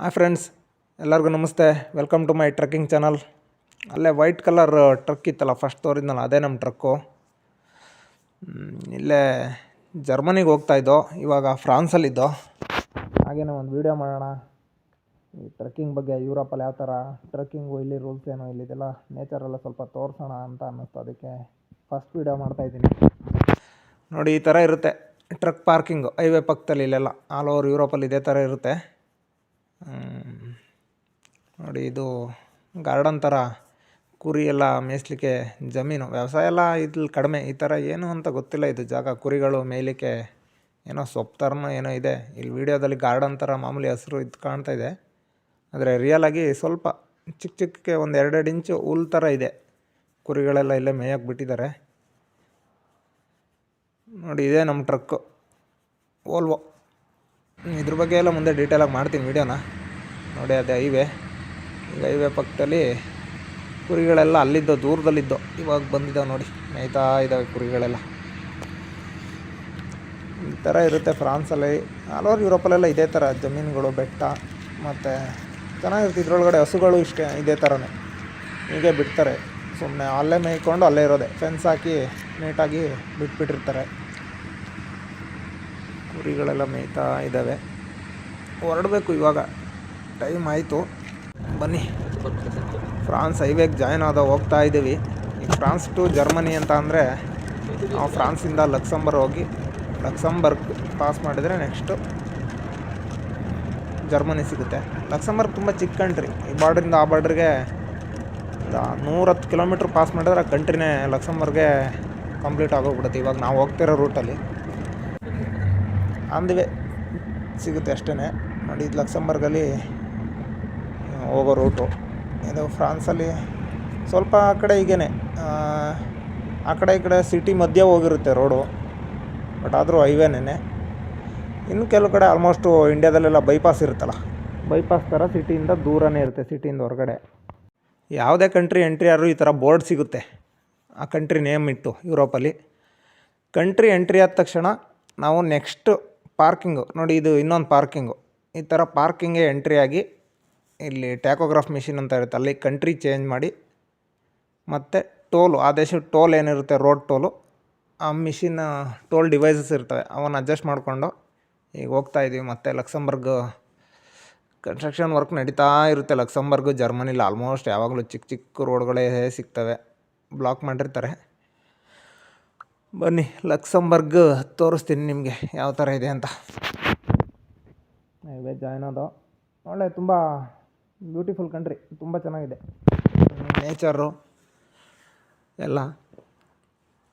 Hi friends, ಎಲ್ಲರಿಗೂ ನಮಸ್ತೆ. Welcome to my trucking channel ಅಲ್ಲೇ ವೈಟ್ ಕಲರ್ ಟ್ರಕ್ ಇತ್ತಲ್ಲ ಫಸ್ಟ್ ತೋರಿದ್ನಲ್ಲ, ಅದೇ ನಮ್ಮ ಟ್ರಕ್ಕು ಇಲ್ಲೇ ಜರ್ಮನಿಗೆ ಹೋಗ್ತಾಯಿದ್ದೋ ಇವಾಗ ಫ್ರಾನ್ಸಲ್ಲಿದ್ದೋ ಹಾಗೇನೆ ಒಂದು ವೀಡಿಯೋ ಮಾಡೋಣ. ಈ ಟ್ರಕ್ಕಿಂಗ್ ಬಗ್ಗೆ ಯುರೋಪಲ್ಲಿ ಯಾವ ಥರ ಟ್ರಕ್ಕಿಂಗು ಇಲ್ಲಿ ರೂಲ್ಸ್ ಏನು ಇಲ್ಲಿದೆಲ್ಲ ನೇಚರೆಲ್ಲ ಸ್ವಲ್ಪ ತೋರಿಸೋಣ ಅಂತ ಅನ್ನಿಸ್ತು ಅದಕ್ಕೆ ಫಸ್ಟ್ ವೀಡಿಯೋ ಮಾಡ್ತಾಯಿದ್ದೀನಿ ನೋಡಿ, ಈ ಥರ ಇರುತ್ತೆ ಟ್ರಕ್ ಪಾರ್ಕಿಂಗು ಹೈವೇ ಪಕ್ಕದಲ್ಲಿ ಇಲ್ಲೆಲ್ಲ ಆಲ್ ಓವರ್ ಯೂರೋಪಲ್ಲಿ ಇದೇ ಥರ ಇರುತ್ತೆ. ನೋಡಿ, ಇದು ಗಾರ್ಡನ್ ಥರ ಕುರಿ ಎಲ್ಲ ಮೇಯಿಸ್ಲಿಕ್ಕೆ ಜಮೀನು. ವ್ಯವಸಾಯ ಎಲ್ಲ ಇದ್ರಲ್ಲಿ ಕಡಿಮೆ. ಈ ಥರ ಏನು ಅಂತ ಗೊತ್ತಿಲ್ಲ ಇದು ಜಾಗ. ಕುರಿಗಳು ಮೇಯ್ಲಿಕ್ಕೆ ಏನೋ ಸೊಪ್ಪು ಥರನೋ ಏನೋ ಇದೆ. ಇಲ್ಲಿ ವೀಡಿಯೋದಲ್ಲಿ ಗಾರ್ಡನ್ ಥರ ಮಾಮೂಲಿ ಹಸಿರು ಇದು ಕಾಣ್ತಾ ಇದೆ. ಆದರೆ ರಿಯಲಾಗಿ ಸ್ವಲ್ಪ ಚಿಕ್ಕ ಚಿಕ್ಕಕ್ಕೆ ಒಂದು ಎರಡೆರಡು ಇಂಚು ಹುಲ್ ಥರ ಇದೆ. ಕುರಿಗಳೆಲ್ಲ ಇಲ್ಲೇ ಮೇಯಕ್ಕೆ ಬಿಟ್ಟಿದ್ದಾರೆ. ನೋಡಿ, ಇದೇ ನಮ್ಮ ಟ್ರಕ್ಕು ಓಲ್ವೋ ಇದ್ರ ಬಗ್ಗೆ ಎಲ್ಲ ಮುಂದೆ ಡೀಟೇಲಾಗಿ ಮಾಡ್ತೀನಿ ವೀಡಿಯೋನ ನೋಡಿ, ಅದೇ ಹೈವೇ ಈಗ ಹೈವೇ ಪಕ್ಕದಲ್ಲಿ ಕುರಿಗಳೆಲ್ಲ ಅಲ್ಲಿದ್ದೋ, ದೂರದಲ್ಲಿದ್ದೋ ಇವಾಗ ಬಂದಿದ್ದಾವೆ ನೋಡಿ. ಮೇಯ್ತಾ ಇದ್ದಾವೆ ಕುರಿಗಳೆಲ್ಲ. ಈ ಥರ ಇರುತ್ತೆ ಫ್ರಾನ್ಸಲ್ಲಿ. ಆಲ್ ಓವರ್ ಯುರೋಪಲ್ಲೆಲ್ಲ ಇದೇ ಥರ ಜಮೀನುಗಳು, ಬೆಟ್ಟ, ಮತ್ತು ಚೆನ್ನಾಗಿರುತ್ತೆ. ಇದ್ರೊಳಗಡೆ ಹಸುಗಳು ಇಷ್ಟೇ, ಇದೇ ಥರನೇ ಹೀಗೆ ಬಿಡ್ತಾರೆ. ಸುಮ್ಮನೆ ಅಲ್ಲೇ ಮೇಯ್ಕೊಂಡು ಅಲ್ಲೇ ಇರೋದೆ. ಫೆನ್ಸ್ ಹಾಕಿ ನೀಟಾಗಿ ಬಿಟ್ಬಿಟ್ಟಿರ್ತಾರೆ. ಕುರಿಗಳೆಲ್ಲ ಮೇಯ್ತಾ ಇದ್ದಾವೆ. ಹೊರಡಬೇಕು ಇವಾಗ. ಟೈಮ್ ಆಯಿತು. ಬನ್ನಿ. ಫ್ರಾನ್ಸ್ ಹೈವೇಗೆ ಜಾಯ್ನ್ ಆದ ಹೋಗ್ತಾ ಇದ್ದೀವಿ. ಈಗ ಫ್ರಾನ್ಸ್ ಟು ಜರ್ಮನಿ ಅಂತ ಅಂದರೆ ನಾವು ಫ್ರಾನ್ಸಿಂದ ಲಕ್ಸಂಬರ್ ಹೋಗಿ ಲಕ್ಸಂಬರ್ಗ್ ಪಾಸ್ ಮಾಡಿದರೆ ನೆಕ್ಸ್ಟು ಜರ್ಮನಿ ಸಿಗುತ್ತೆ. ಲಕ್ಸಂಬರ್ಗ್ ತುಂಬ ಚಿಕ್ಕ ಕಂಟ್ರಿ ಈ ಬಾರ್ಡ್ರಿಂದ ಆ ಬಾರ್ಡ್ರಿಗೆ ನೂರತ್ತು ಕಿಲೋಮೀಟ್ರ್ ಪಾಸ್ ಮಾಡಿದ್ರೆ ಆ ಕಂಟ್ರಿನೇ ಲಕ್ಸಂಬರ್ಗೆ ಕಂಪ್ಲೀಟ್ ಆಗೋಗ್ಬಿಡುತ್ತೆ. ಇವಾಗ ನಾವು ಹೋಗ್ತಿರೋ ರೂಟಲ್ಲಿ ಆನ್ ದಿ ವೇ ಸಿಗುತ್ತೆ ಅಷ್ಟೇ ನೋಡಿ ಇದು ಲಕ್ಸಂಬರ್ಗಲ್ಲಿ ಹೋಗೋ ರೂಟು. ಇದು ಫ್ರಾನ್ಸಲ್ಲಿ ಸ್ವಲ್ಪ ಆ ಕಡೆ ಹೀಗೇನೆ ಆ ಕಡೆ ಈ ಕಡೆ ಸಿಟಿ ಮಧ್ಯೆ ಹೋಗಿರುತ್ತೆ ರೋಡು. ಬಟ್ ಆದರೂ ಹೈವೇನೇ ಇನ್ನು ಕೆಲವು ಕಡೆ ಆಲ್ಮೋಸ್ಟು ಇಂಡ್ಯಾದಲ್ಲೆಲ್ಲ ಬೈಪಾಸ್ ಇರುತ್ತಲ್ಲ. ಬೈಪಾಸ್ ಥರ ಸಿಟಿಯಿಂದ ದೂರನೇ ಇರುತ್ತೆ ಸಿಟಿಯಿಂದ ಹೊರಗಡೆ. ಯಾವುದೇ ಕಂಟ್ರಿ ಎಂಟ್ರಿ ಆದರೂ ಈ ಥರ ಬೋರ್ಡ್ ಸಿಗುತ್ತೆ. ಆ ಕಂಟ್ರಿ ನೇಮ್ ಇಟ್ಟು ಯುರೋಪಲ್ಲಿ ಕಂಟ್ರಿ ಎಂಟ್ರಿ ಆದ ತಕ್ಷಣ ನಾವು ನೆಕ್ಸ್ಟ್ ಪಾರ್ಕಿಂಗು. ನೋಡಿ ಇದು ಇನ್ನೊಂದು ಪಾರ್ಕಿಂಗು. ಈ ಥರ ಪಾರ್ಕಿಂಗೇ ಎಂಟ್ರಿ ಆಗಿ ಇಲ್ಲಿ ಟ್ಯಾಕೋಗ್ರಾಫ್ ಮಿಷಿನ್ ಅಂತ ಇರುತ್ತೆ. ಅಲ್ಲಿ ಕಂಟ್ರಿ ಚೇಂಜ್ ಮಾಡಿ ಮತ್ತು ಟೋಲು, ಆ ದೇಶದ ಟೋಲ್ ಏನಿರುತ್ತೆ, ರೋಡ್ ಟೋಲು, ಆ ಮಿಷಿನ್ ಟೋಲ್ ಡಿವೈಸಸ್ ಇರ್ತವೆ. ಅವನ್ನ ಅಡ್ಜಸ್ಟ್ ಮಾಡಿಕೊಂಡು ಈಗ ಹೋಗ್ತಾ ಇದ್ದೀವಿ ಮತ್ತು ಲಕ್ಸಂಬರ್ಗ್ ಕನ್ಸ್ಟ್ರಕ್ಷನ್ ವರ್ಕ್ ನಡೀತಾ ಇರುತ್ತೆ. ಲಕ್ಸಂಬರ್ಗು, ಜರ್ಮನಿಲಿ ಆಲ್ಮೋಸ್ಟ್ ಯಾವಾಗಲೂ ಚಿಕ್ಕ ಚಿಕ್ಕ ರೋಡ್ಗಳೇ ಸಿಗ್ತವೆ. ಬ್ಲಾಕ್ ಮಾಡಿರ್ತಾರೆ. ಬನ್ನಿ, ಲಕ್ಸಂಬರ್ಗ್ ತೋರಿಸ್ತೀನಿ ನಿಮಗೆ ಯಾವ ಥರ ಇದೆ ಅಂತ. ಇವೇ ಜಾಯ್ನ್ ಆದೋ ಒಳ್ಳೆ, ತುಂಬ ಬ್ಯೂಟಿಫುಲ್ ಕಂಟ್ರಿ ತುಂಬ ಚೆನ್ನಾಗಿದೆ. ನೇಚರು ಎಲ್ಲ.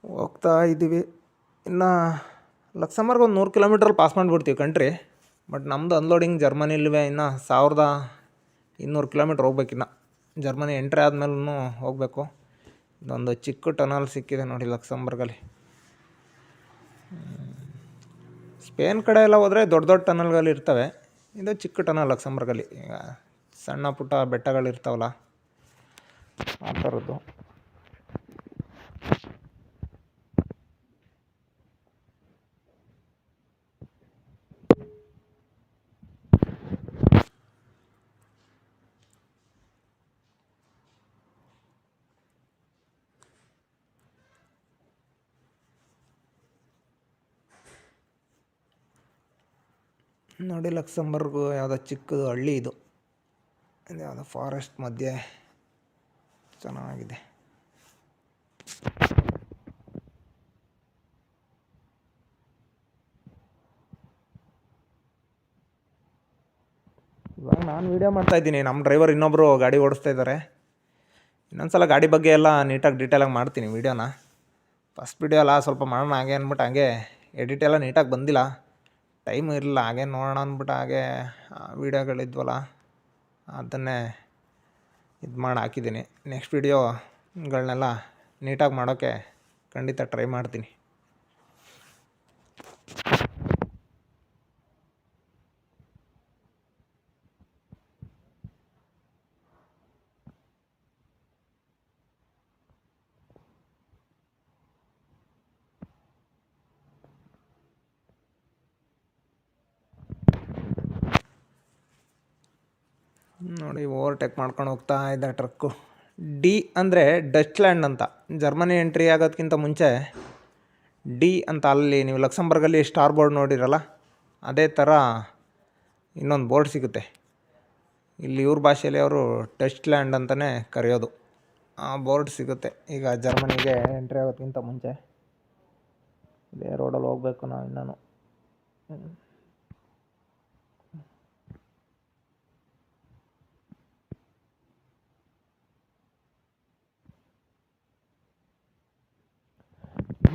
ಹೋಗ್ತಾ ಇದ್ದೀವಿ. ಇನ್ನು ಲಕ್ಸಂಬರ್ಗ್ ಒಂದು ನೂರು ಕಿಲೋಮೀಟ್ರಲ್ಲಿ ಪಾಸ್ ಮಾಡಿಬಿಡ್ತೀವಿ ಕಂಟ್ರಿ ಬಟ್ ನಮ್ಮದು ಅನ್ಲೋಡಿಂಗ್ ಜರ್ಮನಿಲ್ವೇ, ಇನ್ನು ಸಾವಿರದ ಇನ್ನೂರು ಕಿಲೋಮೀಟ್ರ್ ಹೋಗ್ಬೇಕಿನ್ನ ಜರ್ಮನಿ ಎಂಟ್ರಿ ಆದಮೇಲೂ ಹೋಗಬೇಕು. ಇದೊಂದು ಚಿಕ್ಕ ಟನಲ್ ಸಿಕ್ಕಿದೆ ನೋಡಿ ಲಕ್ಸಂಬರ್ಗಲ್ಲಿ. ಸ್ಪೇನ್ ಕಡೆ ಎಲ್ಲ ಹೋದರೆ ದೊಡ್ಡ ದೊಡ್ಡ ಟನಲ್ಗಳು ಇರ್ತವೆ. ಇದು ಚಿಕ್ಕ ಟನಲ್ ಲಕ್ಸಂಬರ್ಗಲ್ಲಿ. ಈಗ ಸಣ್ಣ ಪುಟ್ಟ ಬೆಟ್ಟಗಳಿರ್ತಾವಲ್ಲ ಆ ಥರದ್ದು. ನೋಡಿ, ಲಕ್ಸಂಬರ್ಗು ಯಾವುದೋ ಚಿಕ್ಕದು ಹಳ್ಳಿ ಇದು. ಇದು ಯಾವುದೋ ಫಾರೆಸ್ಟ್ ಮಧ್ಯೆ. ಚೆನ್ನಾಗಿದೆ. ಇವಾಗ ನಾನು ವೀಡಿಯೋ ಮಾಡ್ತಾ ಇದ್ದೀನಿ. ನಮ್ಮ ಡ್ರೈವರ್ ಇನ್ನೊಬ್ಬರು ಗಾಡಿ ಓಡಿಸ್ತಾ ಇದ್ದಾರೆ ಇನ್ನೊಂದು ಸಲ ಗಾಡಿ ಬಗ್ಗೆ ಎಲ್ಲ ನೀಟಾಗಿ ಡೀಟೇಲಾಗಿ ಮಾಡ್ತೀನಿ ವೀಡಿಯೋನ ಫಸ್ಟ್ ವೀಡಿಯೋ ಎಲ್ಲ ಸ್ವಲ್ಪ ಮಾಡೋಣ ಹಾಗೆ ಅಂದ್ಬಿಟ್ಟು ಹಾಗೆ ಎಡಿಟ್ ಎಲ್ಲ ನೀಟಾಗಿ ಬಂದಿಲ್ಲ. ಟೈಮ್ ಇರಲಿಲ್ಲ, ಹಾಗೆ ನೋಡೋಣ ಅಂದ್ಬಿಟ್ಟು ಹಾಗೆ ವೀಡಿಯೋಗಳಿದ್ವಲ್ಲ, ಅದನ್ನೇ ಇದು ಮಾಡಿ ಹಾಕಿದ್ದೀನಿ. ನೆಕ್ಸ್ಟ್ ವೀಡಿಯೋಗಳನ್ನೆಲ್ಲ ನೀಟಾಗಿ ಮಾಡೋಕ್ಕೆ ಖಂಡಿತ ಟ್ರೈ ಮಾಡ್ತೀನಿ. ನೋಡಿ ಓವರ್ಟೇಕ್ ಮಾಡ್ಕೊಂಡು ಹೋಗ್ತಾ ಇದೆ ಟ್ರಕ್ಕು ಡಿ ಅಂದರೆ ಡಚ್ಲ್ಯಾಂಡ್ ಅಂತ. ಜರ್ಮನಿ ಎಂಟ್ರಿ ಆಗೋದಕ್ಕಿಂತ ಮುಂಚೆ ಡಿ ಅಂತ ಅಲ್ಲಿ ನೀವು ಲಕ್ಸಂಬರ್ಗಲ್ಲಿ ಸ್ಟಾರ್ ಬೋರ್ಡ್ ನೋಡಿರಲ್ಲ, ಅದೇ ಥರ ಇನ್ನೊಂದು ಬೋರ್ಡ್ ಸಿಗುತ್ತೆ. ಇಲ್ಲಿ ಇವ್ರ ಭಾಷೆಯಲ್ಲಿ ಅವರು ಡಚ್ಲ್ಯಾಂಡ್ ಅಂತಲೇ ಕರೆಯೋದು. ಆ ಬೋರ್ಡ್ ಸಿಗುತ್ತೆ. ಈಗ ಜರ್ಮನಿಗೆ ಎಂಟ್ರಿ ಆಗೋದಕ್ಕಿಂತ ಮುಂಚೆ. ಇದೇ ರೋಡಲ್ಲಿ ಹೋಗಬೇಕು ನಾವು ಇನ್ನೂ.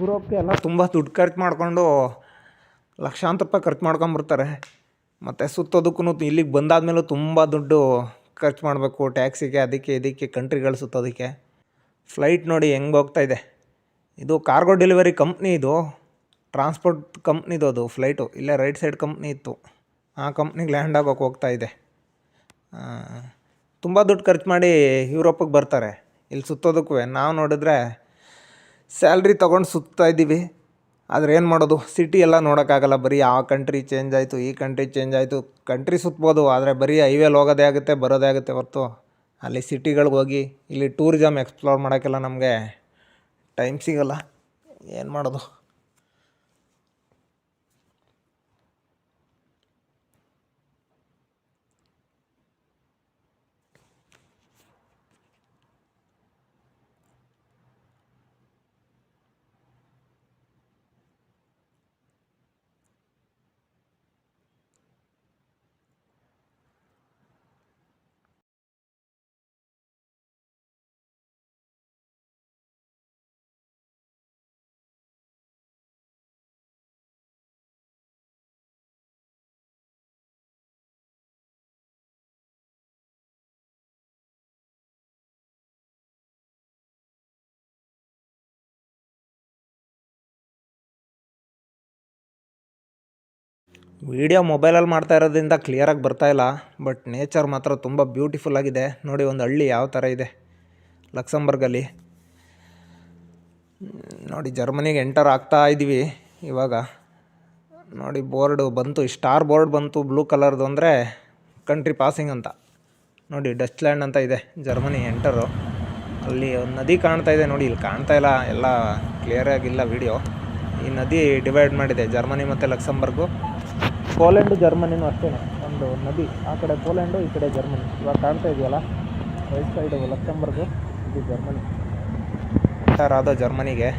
ಯುರೋಪ್ಗೆ ಎಲ್ಲ ತುಂಬ ದುಡ್ಡು ಖರ್ಚು ಮಾಡಿಕೊಂಡು ಲಕ್ಷಾಂತರ ರೂಪಾಯಿ ಖರ್ಚು ಮಾಡ್ಕೊಂಬರ್ತಾರೆ ಮತ್ತು ಸುತ್ತೋದಕ್ಕೂ ಇಲ್ಲಿಗೆ ಬಂದಾದಮೇಲೂ ತುಂಬ ದುಡ್ಡು ಖರ್ಚು ಮಾಡಬೇಕು. ಟ್ಯಾಕ್ಸಿಗೆ, ಅದಕ್ಕೆ ಇದಕ್ಕೆ, ಕಂಟ್ರಿಗಳು ಸುತ್ತೋದಕ್ಕೆ. ಫ್ಲೈಟ್ ನೋಡಿ ಹೆಂಗೆ ಹೋಗ್ತಾ ಇದೆ. ಇದು ಕಾರ್ಗೋ ಡೆಲಿವರಿ ಕಂಪ್ನಿ ಇದು. ಟ್ರಾನ್ಸ್ಪೋರ್ಟ್ ಕಂಪ್ನಿದು ಅದು, ಫ್ಲೈಟು. ಇಲ್ಲೇ ರೈಟ್ ಸೈಡ್ ಕಂಪ್ನಿ ಇತ್ತು. ಆ ಕಂಪ್ನಿಗೆ ಲ್ಯಾಂಡ್ ಆಗೋಕೆ ಹೋಗ್ತಾ ಇದೆ. ತುಂಬ ದುಡ್ಡು ಖರ್ಚು ಮಾಡಿ ಯುರೋಪಿಗೆ ಬರ್ತಾರೆ. ಇಲ್ಲಿ ಸುತ್ತೋದಕ್ಕೂ ನಾವು ನೋಡಿದ್ರೆ ಸ್ಯಾಲ್ರಿ ತೊಗೊಂಡು ಸುತ್ತಾ ಇದ್ದೀವಿ. ಆದರೆ ಏನು ಮಾಡೋದು? ಸಿಟಿ ಎಲ್ಲ ನೋಡೋಕ್ಕಾಗಲ್ಲ. ಬರೀ ಆ ಕಂಟ್ರಿ ಚೇಂಜ್ ಆಯಿತು, ಈ ಕಂಟ್ರಿ ಚೇಂಜ್ ಆಯಿತು. ಕಂಟ್ರಿ ಸುತ್ಬೋದು, ಆದರೆ ಬರೀ ಹೈವೇಲಿ ಹೋಗೋದೇ ಆಗುತ್ತೆ, ಬರೋದೇ ಆಗುತ್ತೆ ಹೊರತು. ಅಲ್ಲಿ ಸಿಟಿಗಳಿಗೆ ಹೋಗಿ, ಇಲ್ಲಿ ಟೂರಿಸಮ್ ಎಕ್ಸ್ಪ್ಲೋರ್ ಮಾಡೋಕ್ಕೆಲ್ಲ ನಮಗೆ ಟೈಮ್ ಸಿಗೋಲ್ಲ. ಏನು ಮಾಡೋದು? ವೀಡಿಯೋ ಮೊಬೈಲಲ್ಲಿ ಮಾಡ್ತಾ ಇರೋದ್ರಿಂದ ಕ್ಲಿಯರಾಗಿ ಇಲ್ಲ ಬಟ್ ನೇಚರ್ ಮಾತ್ರ ತುಂಬ ಬ್ಯೂಟಿಫುಲ್ ಆಗಿದೆ. ನೋಡಿ ಒಂದು ಹಳ್ಳಿ ಯಾವ ಥರ ಇದೆ, ಲಕ್ಸಂಬರ್ಗಲ್ಲಿ. ನೋಡಿ ಜರ್ಮನಿಗೆ ಎಂಟರ್ ಆಗ್ತಾ ಇದ್ದೀವಿ ಇವಾಗ. ನೋಡಿ ಬೋರ್ಡು ಬಂತು ಸ್ಟಾರ್ ಬೋರ್ಡ್ ಬಂತು ಬ್ಲೂ ಕಲರ್ದು ಅಂದರೆ ಕಂಟ್ರಿ ಪಾಸಿಂಗ್ ಅಂತ. ನೋಡಿ ಡಚ್ಲ್ಯಾಂಡ್ ಅಂತ ಇದೆ, ಜರ್ಮನಿ ಎಂಟರು ಅಲ್ಲಿ ಒಂದು ನದಿ ಕಾಣ್ತಾ ಇದೆ ನೋಡಿ, ಇಲ್ಲಿ ಕಾಣ್ತಾ ಇಲ್ಲ, ಎಲ್ಲ ಕ್ಲಿಯರಾಗಿಲ್ಲ ವೀಡಿಯೋ ಈ ನದಿ ಡಿವೈಡ್ ಮಾಡಿದೆ, ಜರ್ಮನಿ ಮತ್ತು ಲಕ್ಸಂಬರ್ಗು. ಪೋಲೆಂಡು, ಜರ್ಮನಿನೂ ಅಷ್ಟೇ ಒಂದು ನದಿ. ಆ ಕಡೆ ಪೋಲೆಂಡು, ಈ ಕಡೆ ಜರ್ಮನಿ. ಇವಾಗ ಕಾಣ್ತಾ ಇದೆಯಲ್ಲ? ರೈಟ್ ಸೈಡು ಲಕ್ಸಂಬರ್ಗು, ಇದು ಜರ್ಮನಿ. ಆದ ಜರ್ಮನಿಗೆ.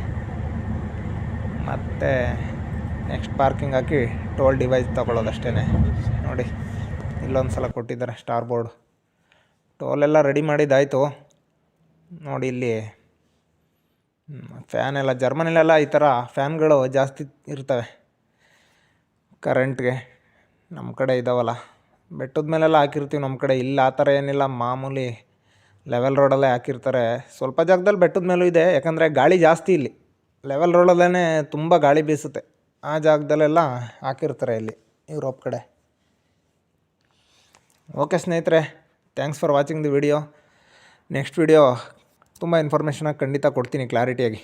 ಮತ್ತು ನೆಕ್ಸ್ಟ್ ಪಾರ್ಕಿಂಗ್ ಹಾಕಿ ಟೋಲ್ ಡಿವೈಸ್ ತೊಗೊಳ್ಳೋದಷ್ಟೇ ನೋಡಿ, ಇಲ್ಲೊಂದು ಸಲ ಕೊಟ್ಟಿದ್ದಾರೆ ಸ್ಟಾರ್ ಬೋರ್ಡ್ ಟೋಲೆಲ್ಲ ರೆಡಿ ಮಾಡಿದ್ದಾಯಿತು. ನೋಡಿ ಇಲ್ಲಿ ಫ್ಯಾನ್ ಎಲ್ಲ, ಜರ್ಮನಿಲೆಲ್ಲ ಈ ಥರ ಫ್ಯಾನ್ಗಳು ಜಾಸ್ತಿ ಇರ್ತವೆ. ಕರೆಂಟ್ಗೆ ನಮ್ಮ ಕಡೆ ಇದ್ದಾವಲ್ಲ ಬೆಟ್ಟದ ಮೇಲೆಲ್ಲ ಹಾಕಿರ್ತೀವಿ ನಮ್ಮ ಕಡೆ. ಇಲ್ಲಿ ಆ ಥರ ಏನಿಲ್ಲ. ಮಾಮೂಲಿ ಲೆವೆಲ್ ರೋಡಲ್ಲೇ ಹಾಕಿರ್ತಾರೆ. ಸ್ವಲ್ಪ ಜಾಗದಲ್ಲಿ ಬೆಟ್ಟದ ಮೇಲೂ ಇದೆ. ಯಾಕಂದರೆ ಗಾಳಿ ಜಾಸ್ತಿ ಇಲ್ಲಿ. ಲೆವೆಲ್ ರೋಡಲ್ಲೇ ತುಂಬ ಗಾಳಿ ಬೀಸುತ್ತೆ. ಆ ಜಾಗದಲ್ಲೆಲ್ಲ ಹಾಕಿರ್ತಾರೆ ಇಲ್ಲಿ ಯುರೋಪ್ ಕಡೆ. ಓಕೆ ಸ್ನೇಹಿತರೆ thanks for watching the video next video ತುಂಬ ಇನ್ಫಾರ್ಮೇಷನಾಗಿ ಖಂಡಿತ ಕೊಡ್ತೀನಿ ಕ್ಲಾರಿಟಿಯಾಗಿ